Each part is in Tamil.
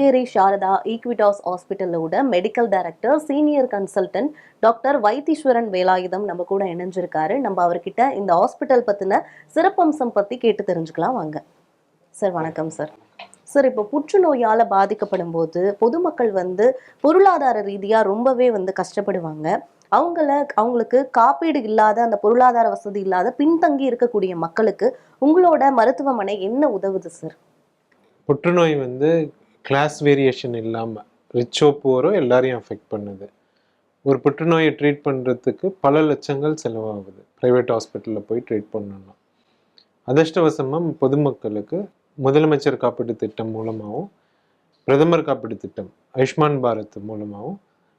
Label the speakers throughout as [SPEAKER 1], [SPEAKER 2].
[SPEAKER 1] Sringeri Sharada equitas ஹாஸ்பிட்டலோட medical director senior consultant doctor Vaitheeswaran Velayutham நம்ம கூட இணைஞ்சிருக்காரு. நம்ம அவர்கிட்ட இந்த ஹாஸ்பிட்டல் பத்தின சிறப்பம்சம் பற்றி கேட்டு தெரிஞ்சுக்கலாம் வாங்க. சார் வணக்கம் சார். சார் இப்போ புற்றுநோயால் பாதிக்கப்படும் போது பொதுமக்கள் வந்து பொருளாதார ரீதியாக ரொம்பவே வந்து கஷ்டப்படுவாங்க. அவங்கள அவங்களுக்கு காப்பீடு இல்லாத அந்த பொருளாதார வசதி இல்லாத பின்தங்கி இருக்கக்கூடிய மக்களுக்கு உங்களோட மருத்துவமனை என்ன உதவுது சார்?
[SPEAKER 2] புற்றுநோய் வந்து கிளாஸ் வேரியேஷன் இல்லாமல் ரிச்சோ புவரோ எல்லாரையும் அஃபெக்ட் பண்ணுது. ஒரு புற்றுநோயை ட்ரீட் பண்ணுறதுக்கு பல லட்சங்கள் செலவாகுது. ப்ரைவேட் ஹாஸ்பிட்டலில் போய் ட்ரீட் பண்ணணும். அதிர்ஷ்டவசமாக பொதுமக்களுக்கு முதலமைச்சர் காப்பீட்டு திட்டம் மூலமாகவும் பிரதமர் காப்பீட்டு திட்டம் ஆயுஷ்மான் பாரத் மூலமாகவும்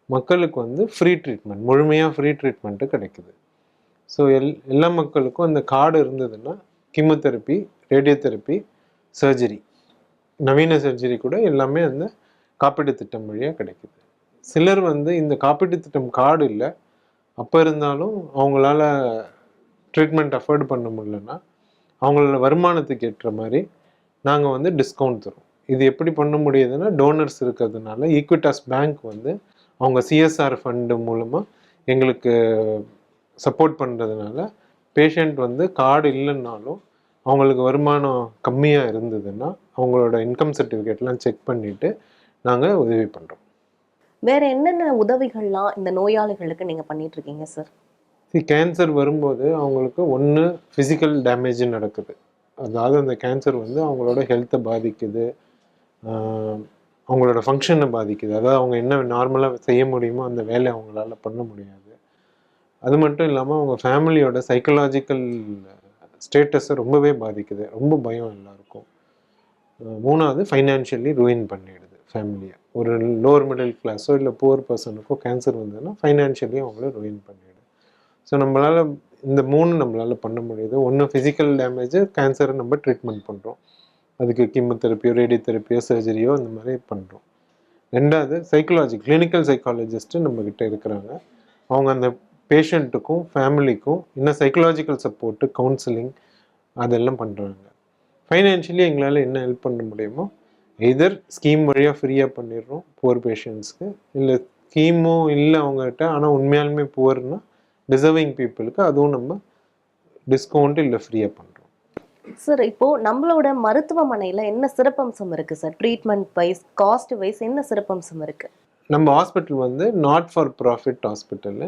[SPEAKER 2] மக்களுக்கு வந்து ஃப்ரீ ட்ரீட்மெண்ட் முழுமையாக ஃப்ரீ ட்ரீட்மெண்ட்டு கிடைக்குது. ஸோ எல் எல்லா மக்களுக்கும் அந்த கார்டு இருந்ததுன்னா கீமோதெரப்பி ரேடியோதெரப்பி சர்ஜரி நவீன சர்ஜரி கூட எல்லாமே அந்த காப்பீட்டு திட்டம் வழியாக கிடைக்குது. சிலர் வந்து இந்த காப்பீட்டு திட்டம் கார்டு இல்லை. அப்போ இருந்தாலும் அவங்களால ட்ரீட்மெண்ட் அஃபோர்ட் பண்ண முடியலன்னா அவங்களோட வருமானத்துக்கு ஏற்ற மாதிரி நாங்கள் வந்து டிஸ்கவுண்ட் தரும் இது எப்படி பண்ண முடியுதுன்னா டோனர்ஸ் இருக்கிறதுனால ஈக்விட்டாஸ் பேங்க் வந்து அவங்க சிஎஸ்ஆர் ஃபண்டு மூலமாக எங்களுக்கு சப்போர்ட் பண்ணுறதுனால பேஷண்ட் வந்து கார்டு இல்லைன்னாலும் அவங்களுக்கு வருமானம் கம்மியாக இருந்ததுன்னா அவங்களோட இன்கம் சர்டிஃபிகேட்லாம் செக் பண்ணிவிட்டு நாங்கள் உதவி பண்ணுறோம்
[SPEAKER 1] வேற என்னென்ன உதவிகள்லாம் இந்த நோயாளிகளுக்கு நீங்க பண்ணிட்டு இருக்கீங்க சார்
[SPEAKER 2] see கேன்சர் வரும்போது அவங்களுக்கு ஒன்று ஃபிசிக்கல் டேமேஜ் நடக்குது. அதாவது அந்த கேன்சர் வந்து அவங்களோட ஹெல்த்தை பாதிக்குது. அவங்களோட ஃபங்க்ஷனை பாதிக்குது. அதாவது அவங்க என்ன நார்மலாக செய்ய முடியுமோ அந்த வேலையை அவங்களால பண்ண முடியாது. அது மட்டும் இல்லாமல் அவங்க ஃபேமிலியோட சைக்கலாஜிக்கல் ஸ்டேட்டஸை ரொம்பவே பாதிக்குது. ரொம்ப பயம் எல்லாருக்கும். மூணாவது ஃபைனான்ஷியலி ரூயின் பண்ணிடுது ஃபேமிலியை ஒரு லோவர் மிடில் கிளாஸோ இல்லை புவர் பர்சனுக்கோ கேன்சர் வந்ததுன்னா ஃபைனான்ஷியலி அவங்கள ரூயின் பண்ணிடுது. ஸோ நம்மளால் இந்த மூணு நம்மளால் பண்ண முடியுது. ஒன்று ஃபிசிக்கல் டேமேஜ் கேன்சரை நம்ம ட்ரீட்மெண்ட் பண்ணுறோம் அதுக்கு கீமோதெரப்பியோ ரேடியோதெரப்பியோ சர்ஜரியோ அந்த மாதிரி பண்ணுறோம் ரெண்டாவது சைக்காலஜி கிளினிக்கல் சைக்காலஜிஸ்ட்டு நம்மக்கிட்ட இருக்கிறாங்க. அவங்க அந்த பேஷண்ட்டுக்கும் ஃபேமிலிக்கும் இன்னும் சைக்கலாஜிக்கல் சப்போர்ட்டு கவுன்சிலிங் அதெல்லாம் பண்ணுறாங்க ஃபைனான்ஷியலி எங்களால் என்ன ஹெல்ப் பண்ண முடியுமோ எதர் ஸ்கீம் வழியாக ஃப்ரீயாக பண்ணிடுறோம் புவர் பேஷண்ட்ஸ்க்கு இல்லை ஸ்கீமும் இல்லை அவங்ககிட்ட ஆனால் உண்மையாலுமே புவர்னா டிசர்விங் பீப்புளுக்கு அதுவும் நம்ம டிஸ்கவுண்ட் இல்லை ஃப்ரீயாக பண்ணுறோம்
[SPEAKER 1] சார் இப்போ நம்மளோட மருத்துவமனையில என்ன சிறப்பம்சம் இருக்கு sir treatment wise cost wise என்ன சிறப்பம்சம் இருக்கு?
[SPEAKER 2] நம்ம ஹாஸ்பிட்டல் வந்து நாட் ஃபார் ப்ராஃபிட் ஹாஸ்பிட்டலு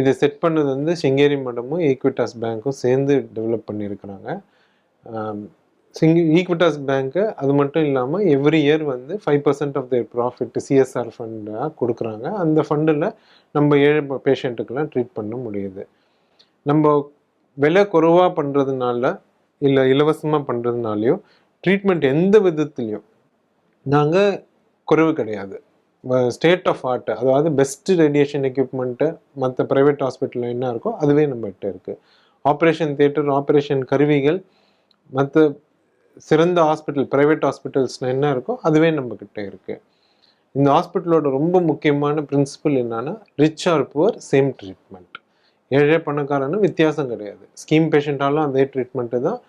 [SPEAKER 2] இதை செட் பண்ணது வந்து சிங்கேரி மடமும் ஈக்விட்டாஸ் பேங்க்கும் சேர்ந்து டெவலப் பண்ணியிருக்கிறாங்க. சிங் ஈக்விட்டாஸ் பேங்க்கு அது மட்டும் இல்லாமல் எவ்ரி இயர் வந்து five percent of their profit CSR ஃபண்டாக கொடுக்குறாங்க. அந்த ஃபண்டில் நம்ம ஏழு பேஷண்ட்டுக்கெல்லாம் ட்ரீட் பண்ண முடியுது. நம்ம விலை குறைவாக பண்ணுறதுனால இல்லை இலவசமாக பண்ணுறதுனாலையோ ட்ரீட்மெண்ட் எந்த விதத்துலையும் நாங்கள் குறைவு கிடையாது. ஸ்டேட் ஆஃப் ஆர்ட் அதாவது பெஸ்ட் ரேடியேஷன் எக்யூப்மெண்ட்டு மற்ற ப்ரைவேட் ஹாஸ்பிட்டலில் என்ன இருக்கோ அதுவே நம்மகிட்ட இருக்குது ஆப்ரேஷன் தியேட்டர் ஆப்ரேஷன் கருவிகள் மற்ற சிறந்த ஹாஸ்பிட்டல் ப்ரைவேட் ஹாஸ்பிட்டல்ஸில் என்ன இருக்கோ அதுவே நம்மக்கிட்ட இருக்குது இந்த ஹாஸ்பிட்டலோட ரொம்ப முக்கியமான பிரின்சிபல் என்னன்னா rich or poor same treatment ஏழை பணக்காரன்னு வித்தியாசம் கிடையாது. ஸ்கீம் பேஷண்ட்டாலும் அதே ட்ரீட்மெண்ட்டு தான்.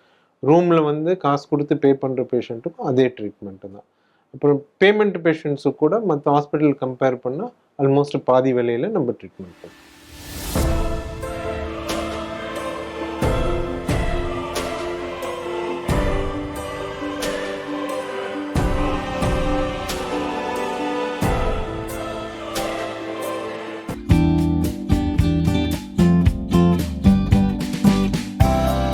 [SPEAKER 2] ரூமில் வந்து காசு கொடுத்து பே பண்ணுற பேஷண்ட்டுக்கும் அதே ட்ரீட்மெண்ட்டு தான். அப்புறம் பேமெண்ட் பேஷண்ட்ஸுக்கு கூட மற்ற ஹாஸ்பிட்டல் கம்பேர் பண்ணால் ஆல்மோஸ்ட் பாதி விலையில் நம்ம ட்ரீட்மெண்ட் பண்ணுறோம்